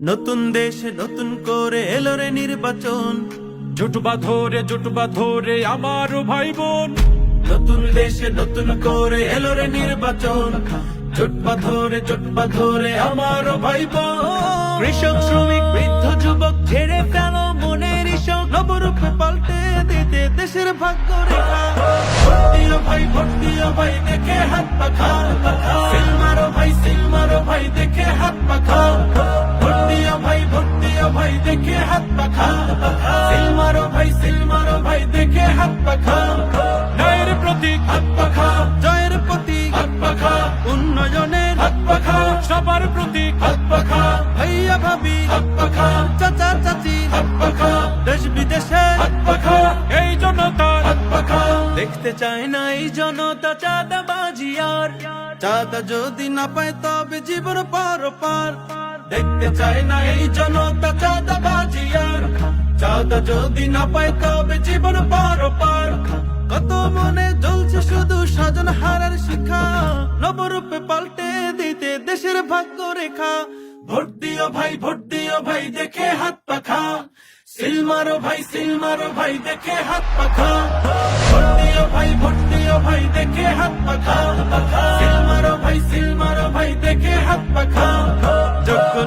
নতুন দেশে নতুন করে এলো রে নির্বাচন। জুটবা ধরে জুটবা ধরে আমার ভাই বোন নতুন দেশে নতুন করে এলো রে নির্বাচন। জোটপা ধরে জোটপা ধরে আমার ভাই বোন কৃষক শ্রমিক বৃদ্ধ যুবক ছেড়ে ফেল মনের ইশক নবরূপে পাল্টে দিতে দেশের ভাগ্য রেখা ভোট ভাই ভোট ভাই দেখে হাত পাখা সিল মারো ভাই সিল মারো ভাই দেখে হাত পাখা ভাই দেখে হাত পাখা সিল মারো ভাই সিল মারো ভাই দেখে হাত পাখা ন্যায়ের প্রতীক হাত পাখা জয়ের প্রতি হাত পাখা উন্নয়নের হাত পাখা সবার প্রতীক হাত পাখা ভাইয়া ভাবি হাত পাখা চাচা চাচি হাত পাখা দেশ বিদেশে হাত পাখা এই জনতার হাত পাখা দেখতে চায় না এই জনতা চাঁদাবাজি আর চাঁদা যদি না পায় তবে জীবন পার পার দেখতে চায় না এই জনতা চাঁদাবাজি আর চাঁদা যদি না পায় তবে জীবন পার পার কত মনে জ্বলছে শুধু সাজন হারার শিখা। নবরূপে পাল্টে দিতে দেশের ভাগ্য রেখা ভোট দিও ভাই ভোট দিও ভাই, দেখে হাত পাখা। সিল মারো ভাই সিল মারো ভাই, দেখে হাত পাখা। ভোট দিও ভাই ভোট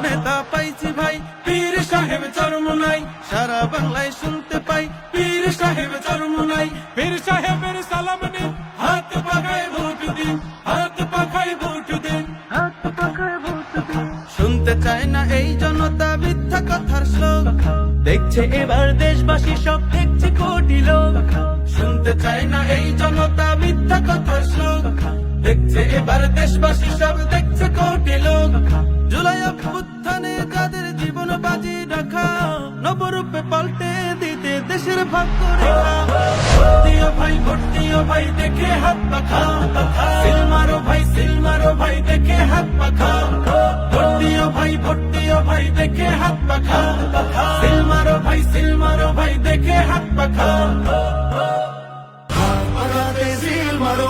নেতা পাইছি ভাই। পীর সাহেব চরমুনাই সারা বাংলায় শুনতে পাই। পীর সাহেব চরমুনাই পীর সাহেবের সালাম নিন। হাত পাখায় ভোট দিন হাত পাখায় ভোট দিন। হাত পাখায় ভোট দিন। শুনতে চায় না এই জনতা মিথ্যা কথার শ্লোক। দেখছে এবার দেশবাসী সব দেখছে কোটি লোক। শুনতে চায় না এই জনতা মিথ্যা কথার শ্লোক। দেখছে এবার দেশবাসী সব দেখছে কোটি অভ্যুত্থানে যাদের জীবন বাজি রাখা, নবরূপে পাল্টে দিতে দেশের ভাগ্য দিও ভাই ভোট ভাই, দেখে হাত পাখা। সিল ভাই সিল ভাই, দেখে হাত পাখা। ভোট ভাই ভোট ভাই, দেখে হাত পাখা। সিল মারো ভাই সিল মারো ভাই, দেখে হাত পাখা। মারো